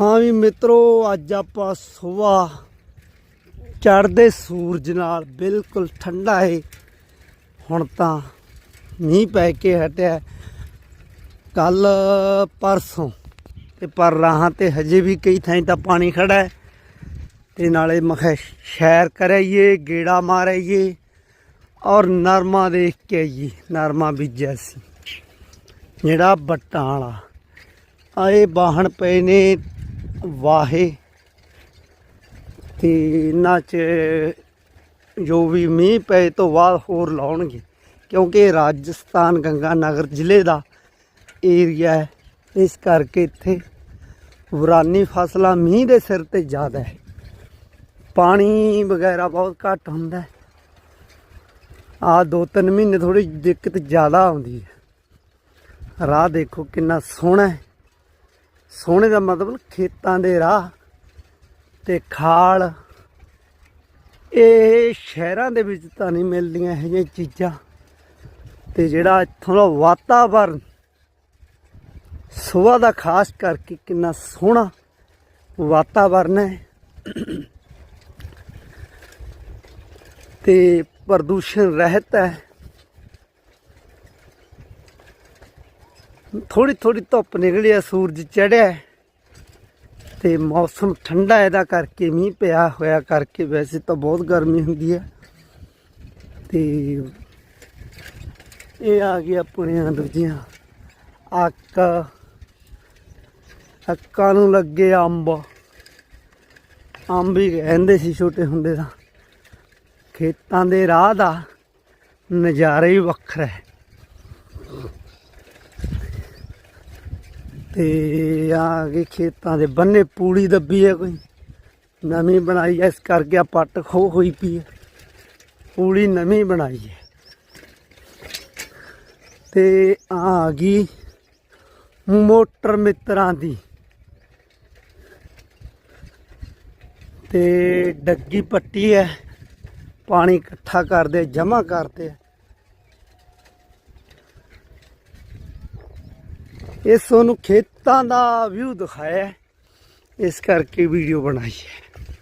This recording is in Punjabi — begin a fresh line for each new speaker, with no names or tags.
ਹਾਂ ਵੀ ਮਿੱਤਰੋ, ਅੱਜ ਆਪਾਂ ਸਵੇਰ ਚੜ੍ਹਦੇ ਸੂਰਜ ਨਾਲ ਬਿਲਕੁਲ ਠੰਡਾ ਹੈ ਹੁਣ ਤਾਂ ਮੀਂਹ ਪੈ ਕੇ ਹਟਿਆ। ਕੱਲ ਪਰਸੋਂ ਤੇ ਪਰ ਰਾਹਾਂ ਤੇ ਹਜੇ ਵੀ ਕਈ ਥਾਈਂ ਤਾਂ ਪਾਣੀ ਖੜਾ ਹੈ। ਤੇ ਨਾਲੇ ਮਖੇ ਸ਼ੈਰ ਕਰਾਈਏ, ਗੇੜਾ ਮਾਰਾਈਏ ਔਰ ਨਰਮਾ ਦੇਖ ਕੇ ਆਈਏ। ਨਰਮਾ ਬੀਜਿਆ ਸੀ। ਜਿਹੜਾ ਬੱਟਾਂ ਵਾਲਾ। ਆਏ ਬਾਹਣ ਪਏ ਨੇ ਵਾਹੇ ਤੇ ਇਹਨਾਂ ਚ ਜੋ ਵੀ ਮੀਂਹ ਪਏ ਤੋਂ ਬਾਅਦ ਹੋਰ ਲਾਉਣਗੇ, ਕਿਉਂਕਿ ਰਾਜਸਥਾਨ ਗੰਗਾ ਨਗਰ ਜ਼ਿਲ੍ਹੇ ਦਾ ਏਰੀਆ ਹੈ, ਇਸ ਕਰਕੇ ਇੱਥੇ ਵਿਰਾਨੀ ਫਸਲਾਂ ਮੀਂਹ ਦੇ ਸਿਰ ਤੇ ਜ਼ਿਆਦਾ ਹੈ। ਪਾਣੀ ਵਗੈਰਾ ਬਹੁਤ ਘੱਟ ਹੁੰਦਾ ਹੈ। ਆ ਦੋ ਤਿੰਨ ਮਹੀਨੇ ਥੋੜੀ ਦਿੱਕਤ ਜ਼ਿਆਦਾ ਆਉਂਦੀ ਹੈ। ਰਾਹ ਦੇਖੋ ਕਿੰਨਾ ਸੋਹਣਾ ਹੈ। ਸੋਹਣੇ ਦਾ ਮਤਲਬ ਖੇਤਾਂ ਦੇ ਰਾਹ ਤੇ ਖਾਲ। ਇਹ ਸ਼ਹਿਰਾਂ ਦੇ ਵਿੱਚ ਤਾਂ ਨਹੀਂ ਮਿਲਦੀਆਂ ਇਹ ਜਿਹੀਆਂ ਚੀਜ਼ਾਂ। ਤੇ ਜਿਹੜਾ ਇੱਥੋਂ ਦਾ ਵਾਤਾਵਰਨ ਸੁਬਾਹ ਦਾ ਖਾਸ ਕਰਕੇ ਕਿੰਨਾ ਸੋਹਣਾ ਵਾਤਾਵਰਨ ਹੈ। ਤੇ ਪ੍ਰਦੂਸ਼ਣ ਰਹਿਤ ਹੈ। ਥੋੜੀ ਥੋੜੀ ਧੁੱਪ ਨਿਕਲੀ ਆ, ਸੂਰਜ ਚੜਿਆ ਤੇ ਮੌਸਮ ਠੰਡਾ ਇਹਦਾ ਕਰਕੇ ਮੀਂਹ ਪਿਆ ਹੋਇਆ ਕਰਕੇ ਵੈਸੇ ਤਾਂ ਬਹੁਤ ਗਰਮੀ ਹੁੰਦੀ ਹੈ। ਤੇ ਇਹ ਆ ਗਈ ਆਪਣੀਆਂ ਦੂਜੀਆਂ ਅੱਕ। ਅੱਕਾਂ ਨੂੰ ਲੱਗੇ ਅੰਬ। ਅੰਬ ਹੀ ਕਹਿੰਦੇ ਸੀ ਛੋਟੇ ਹੁੰਦੇ ਤਾਂ। ਖੇਤਾਂ ਦੇ ਰਾਹ ਦਾ ਨਜ਼ਾਰਾ ਹੀ ਵੱਖਰਾ ਹੈ। ਤੇ ਆ ਕੇ ਖੇਤਾਂ ਦੇ ਬੰਨੇ ਪੂੜੀ ਦੱਬੀ ਹੈ ਕੋਈ। ਨਵੀਂ ਬਣਾਈ ਐ ਇਸ ਕਰਕੇ ਆ ਪੱਟ ਖੋ ਹੋਈ ਪਈ ਹੈ ਪੂੜੀ ਨਵੀਂ ਬਣਾਈ ਹੈ ਤੇ ਆ ਗਈ ਮੋਟਰ ਮਿੱਤਰਾਂ ਦੀ। ਤੇ ਡੱਗੀ ਪੱਟੀ ਹੈ ਪਾਣੀ ਇਕੱਠਾ ਕਰਦੇ ਜਮਾ ਕਰਦੇ ਇਹ ਤੁਹਾਨੂੰ ਖੇਤਾਂ ਦਾ ਵਿਊ ਦਿਖਾਇਆ ਇਸ ਕਰਕੇ ਵੀਡੀਓ ਬਣਾਈ ਹੈ।